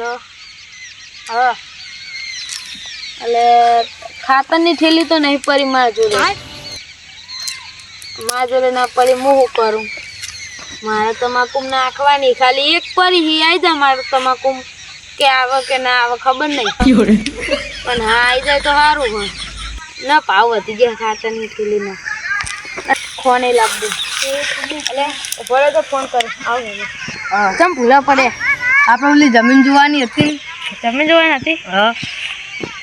Hello. હા. એટલે ખાતરની થેલી તો નહીં પડી મારા જોડે. મારા જોડે ના પડી હું શું કરું? મારે તમાકુ નાખવાની ખાલી એક પરી હી આવી જાય મારે તમાકુ કે આવે કે ના આવે ખબર નહીં. પણ હા આવી જાય તો સારું હોય. ના ભાવ વધી ગયા ખાતરની થેલીના. ફોને લાવવું એટલે ભલે તો ફોન કર. આવું. ચમ ભૂલા પડે આપણે ઓલી જમીન જોવાની હતી? જમીન જોવાની હતી? હા.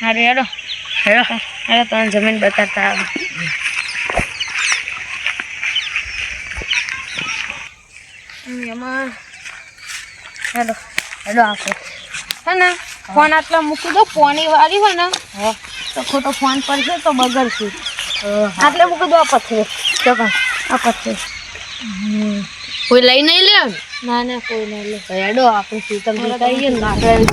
હારું હેડો. હેડો. હેડો તમે જમીન બતાવતા આવે. એમાં હેડો. હેડો આપો હે ને ફોન આટલા મૂકી દો ફોન વાળી હોય ને તો ખોટો ફોન પડશે તો બગડશે. આટલે મૂકી દો આ પછી ચોકન આ પછી કોઈ લઈ નહીં લે? ના ના કોઈ ના લે. હેડો આપણે શીતલ બતાવીએ ને આપણે.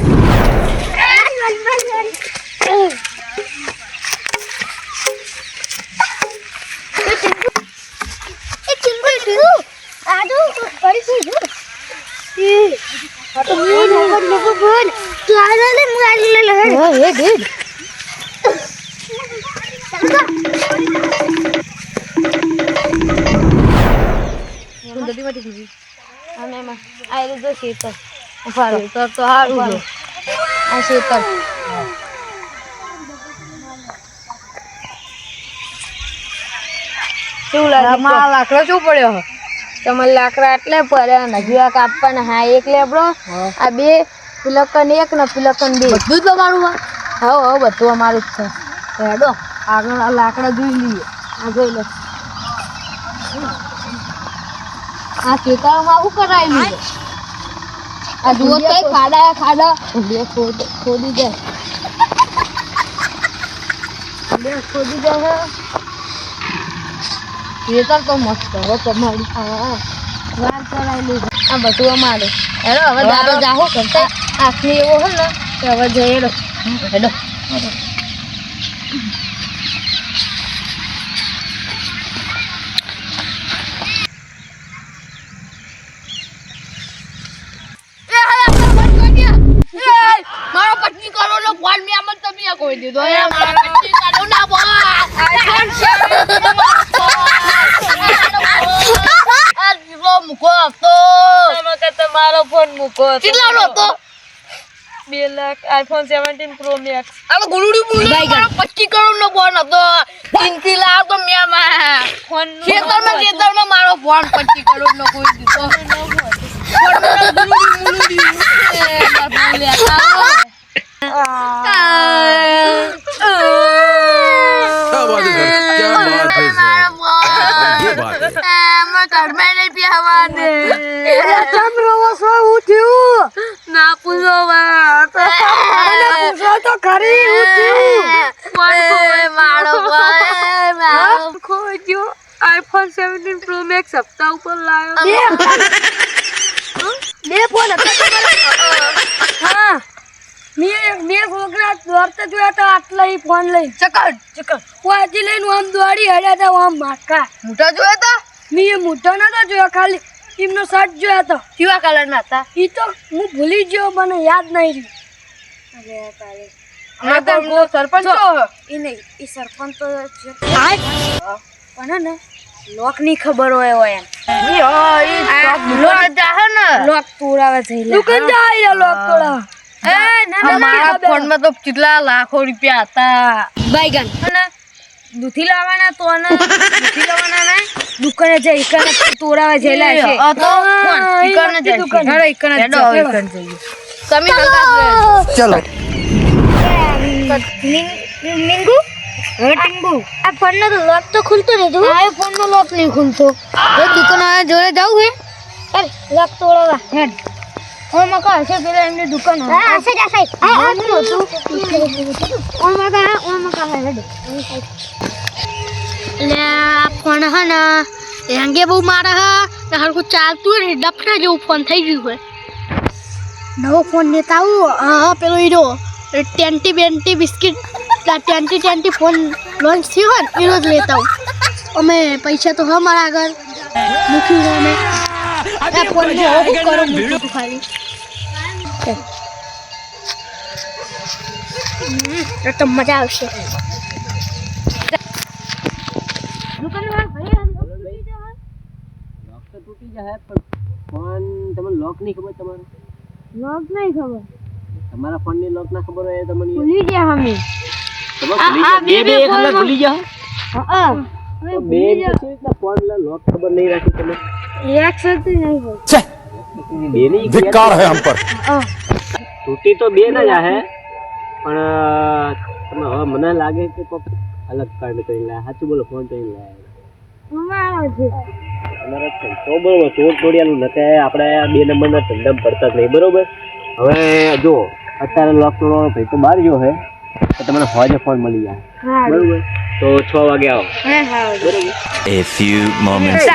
અને એમાં આ રીતે શીતળ. શીતળ તો સારું આ શીતળ. શું લાગે લાકડો શું પડ્યો તમારે લાકડા એટલે પડ્યા ને. જીવા કાપવાના હા એક લેબડો આ બે પિલકન એક ને પિલકન બે. બધું જ તમારું હા હા બધું અમારું જ છે. હેડો આગળ આ લાકડા જોઈ લઈએ. આ જોઈ લો. આ ખેતરમાં શું કરાયેલું છે? આ જુઓ તો ખાડા ખાડા. બે ખોદી દે. બે ખોદી દે હે. ખેતર તો મસ્ત હવે તમારી. હા. વાર કરાયેલું છે. આ બધું અમારે. હેલો હવે દાદા જાહો કરતા. આખી એવો હોય ને કે હવે જઈએ હેડો મારો પચીસ કરોડ નો ફોન મેં તમે કોઈ દીધો એ મારો કરોડ ના ફોન મૂકો કે તમારો ફોન મૂકો તો કેટલાનો હતો બે lakh iPhone seventeen pro max આલો ગુરુડી બોલી પચીસ કરોડ નો ફોન હતો ચિંતી લાવ તો મેં માં ફોન ખેતરમાં ખેતરમાં મારો ફોન પચીસ કરોડ નો કોઈ દીધો આઈફોન સેવન્ટીન પ્રો મેક્સ હપ્તા ઉપર લાવ્યો હા મેં મેં છોકરા દોડતા જોયા હતા આટલા ઈ ફોન લઈ. ચકડ, ચકડ. વાંચી લઈને આમ દોડી હડ્યા હતા આમ માકા મોટા જોયા તા? મેં મોટો નતો જોયો ખાલી એમનો શર્ટ જોયા હતો. કેવા કલરના હતા? ઈ તો હું ભૂલી ગયો મને યાદ નહીં રહ્યું. તો બહુ સરપંચ છો. એ નહીં એ સરપંચ તો છે. પણ ને લોકની ખબર હોય હોય એમ. ઈ હા, ઈ. લોક તોડાવે છે લોક તોડાવે મારા ફોનમાં તો કેટલા લાખો રૂપિયા હતા. બાઈગન અને દૂધી લાવવાના તો દૂધી લાવવાના ના દુકાને જઈ ઈકાને તોડાવે જેલા છે. આ તો. હેડો, જઈએ. તમે મિંગુ? હવે આ ફોન નો લોક તો ખુલતો નથી આ ફોન નો લોક નહીં ખુલતો. એ દુકાન જોડે જાવ હે? ચાલ લોક તોડવા. હેડ. ઓ મકા હશે પેલા એમની દુકાન હા હશે જા સાહેબ આ આ હતું ઓ મકા ઓ મકા હેડ એટલે આ ફોન હે ને એ અંગે બહુ મારે હે ને હરખું ચાલતું હોય ને ડફના જેવું ફોન થઈ ગયું હોય નવો ફોન લેતા આવું હા પેલો hero twenty બેન્ટી biscuit twenty twenty phone launch થયો હોય ને એનો જ લેતા આવું અમે પૈસા તો હા મારા આગળ મૂક્યું અમે આ ફોન હું કરું મૂક્યું ખાલી તો મજા આવશે તૂટી જાય પણ તમને લોક નહીં ખબર તમારે લોક નહીં ખબર તમારા ફોન ની લોક ના ખબર હોય તમને ભૂલી ગયા અમે બે બે એક હમણાં ભૂલી ગયા હા બે રીતના ફોન લોક ખબર નહીં રાખી તમે એક સાથે નહીં હોય બે નહીં ધિક્કાર હે હમ પર તૂટી તો બે ના જાય પણ હવે મને લાગે કે કોક અલગ કાંડ કરી લે સાચું બોલો ફોન કરી લે અમારો છે તમારે છે. ને. તો બરોબર તોડ તોડિયાનું નતે આપણે બે નંબરના ધંધામાં પડતા જ નહીં બરોબર? હવે જો અત્યારે લોક તોડવાનો ભાઈ તો બહાર ગયો હે તો તમને હોજે ફોન મળી જાય. બરોબર? તો છ વાગે આવો. બરોબર?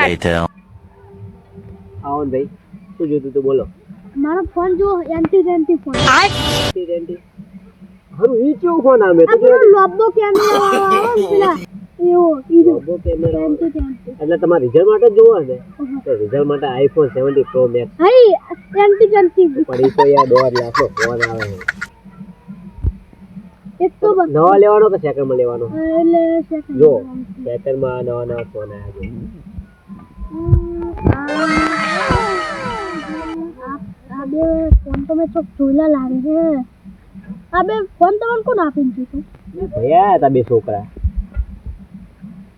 Later. આવો ને ભાઈ શું જોતું તું બોલો? મારો ફોન જો એન્ટી એન્ટી ફોન. Twenty twenty. હારું ઈ કેવું ફોન આવે? તો લોબો કેમેરા આવે પેલા એટલે તમારે રિઝલ્ટ માટે જ જોવો છે? તો રિઝલ્ટ માટે આઈફોન સેવન્ટી પ્રો મેક્સ હઈ એન્ટી પણ ઈ તો યાર દોર લાખો ફોન આવે. એક તો નવા લેવાનો કે સેકન્ડમાં લેવાનો? એટલે સેકન્ડ જો સેકન્ડમાં નવા નવા ફોન આવ્યા છે. આ બે ફોન તો મેં ચોક જોયેલા લાગે છે. આ બે ફોન તમને કોણ આપીને દીધું ભયા હતા બે છોકરા.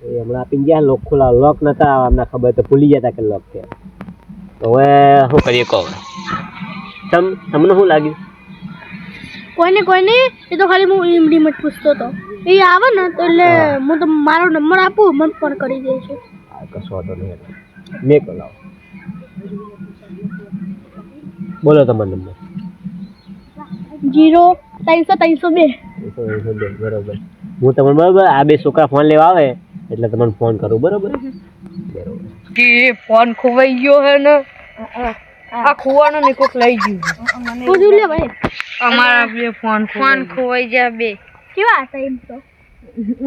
એ હમણાં આપીને ગયા લોક ખોલા લોક નતા અમને ખબર તો ભૂલી ગયા તા કે લોક કે હવે શું કરીએ કહો? તમ તમને શું લાગ્યું? કોઈને કોઈને? એ તો ખાલી હું ઈમડી મત પૂછતો હતો. એ આવે ને તો એટલે હું. તો મારો નંબર આપું મને ફોન કરી દે છે. કશો વાંધો નહીં. મેં કલાવ બોલો તમારો નંબર. જીરો ત્રણસો ત્રણસો બે. બરોબર. હું તમને બરોબર આ બે છોકરા ફોન લેવા આવે એટલે તમને ફોન કરું બરોબર? બરોબર. એ ફોન ખોવાઈ ગયો હે ને? આ ખોવાનો ને કોક લઈ ગયું પૂછ્યું લે ભાઈ. અમારા બે ફોન ફોન ખોવાઈ ગયા બે. કેવા હતા એમ તો?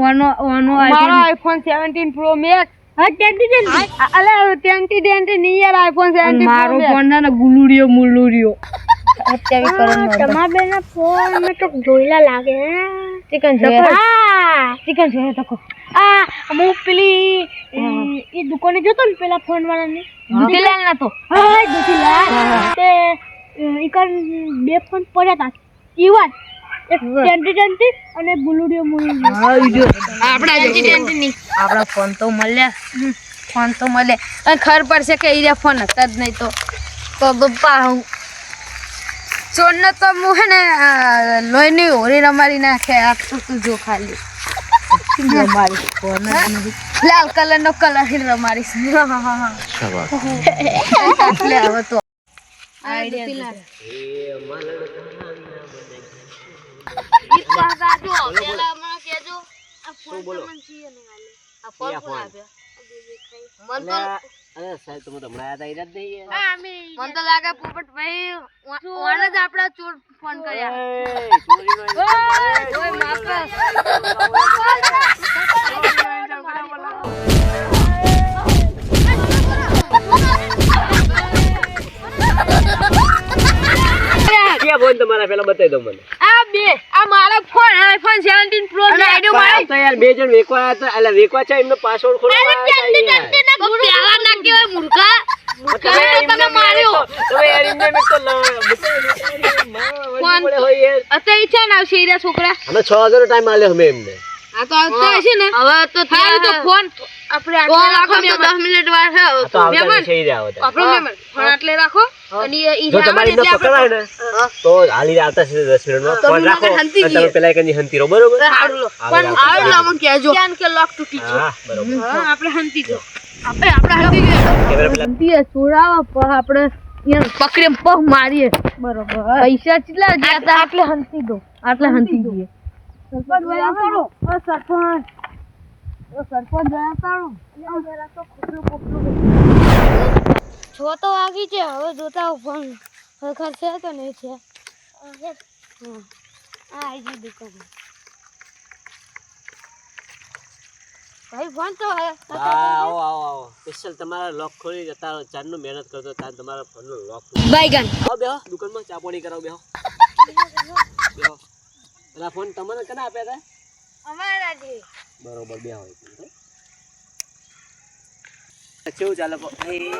ઓનો ઓનો મારો આઈફોન 17 પ્રો મેક્સ હા ટેન્ટી ટેન્ટી અલે 20 20 ની યાર આઈફોન 17 મારો ફોન ના ગુલુડિયો મુલુડિયો. અત્યારે કરવાનો તમારા બેના ફોન મેં તો જોઈલા લાગે હે. ચિકન જોઈએ હા. ચિકન જોઈએ તો આ હું પેલી એ દુકાને જતો ને પેલા ફોન વાળાની દુધીલાલ ના તો? હા દુધીલાલ. તે ઇકન બે ફોન પડ્યા હતા ઈવાન એક ટેન્ટી ટેન્ટી અને બુલુડિયો મુલુડિયો આપણા આપણા ફોન તો મળ્યા. ફોન તો મળે અને ખબર પડશે કે ઈરા ફોન હતા જ નહીં તો. તો બપ્પા હું ચોરને તો હું હે ને લોહીની હોરી રમારી નાખે આખું તું જો ખાલી. લાલ કલર નો કલર રમાડીશ એટલે હવે તો આઈડિયા અરે સાહેબ તમે તો હમણાં નહીં. મને લાગે પોપટ ભાઈ ઓને જ આપડા ચોર ફોન કર્યા. ઓય તમારા પેલા બતાવી દો મને. આ બે આ મારો ફોન આઈફોન 17 પ્રો નો આઈડિયો મારી. તો યાર બે જણ વેકવા આયા હતા. એટલે વેકવા છે એમનો પાસવર્ડ ખોલો મારા જલ્દી જલ્દી ના ગુરુ પેલા ના કેવાય મૂર્ખા? તમે માર્યો. તમે યાર એમને મેં તો લ- બતાવી દો. ફોન પડે હોય યાર. અત્યારે છે ને આવશે છોકરા. અમે છ વાગ્યાનો ટાઈમ આલ્યો અમે એમને. આ તો આવતા હશે ને. હવે તો હારું તો ફોન આપણે આટલે રાખો તો 10 મિનિટ વાર છે. મહેમાન જશે ઈ રહ્યા આપણો મહેમાન ફોન આટલે રાખો. અને ઈ- જો તમારે ને પકડાય ને તો હાલી આવતા છે 10 મિનિટમાં. ફોન રાખો તમે પેલા એકની હંતી રો બરોબર? હારું લો. પણ આવતા નામ કહેજો. કેમ કે લોક તૂટી ગયો? હા બરોબર. હા આપણે હંતી જો આપણે આપણે હંતી ગયો. હંતી પેલા હંતીએ પ આપણે પકડે પગ મારીએ. બરોબર. પૈસા કેટલા ગયા હતા? આટલે હંતી દો આટલે હંતી ગઈએ સરપંચ સરપંચ. સરપંચ ગયા તારો? છ તો વાગી છે હવે જોતા પણ ખરેખર છે તો નહીં છે? હમ. આવી દુકાન ભાઈ ફોન તો હે આવો આવો આવો. સ્પેશિયલ તમારા લોક ખોલી જતા ચારનું મહેનત કરતો તાર તમારા ફોનનું લોક બાયગન. આવો બેહો દુકાનમાં ચા પાણી કરાવો બેહો. બેહો પેલા ફોન તમને કને આપ્યા હતા અમારા જે બરોબર બે હોય કેવું ચાલે ભાઈ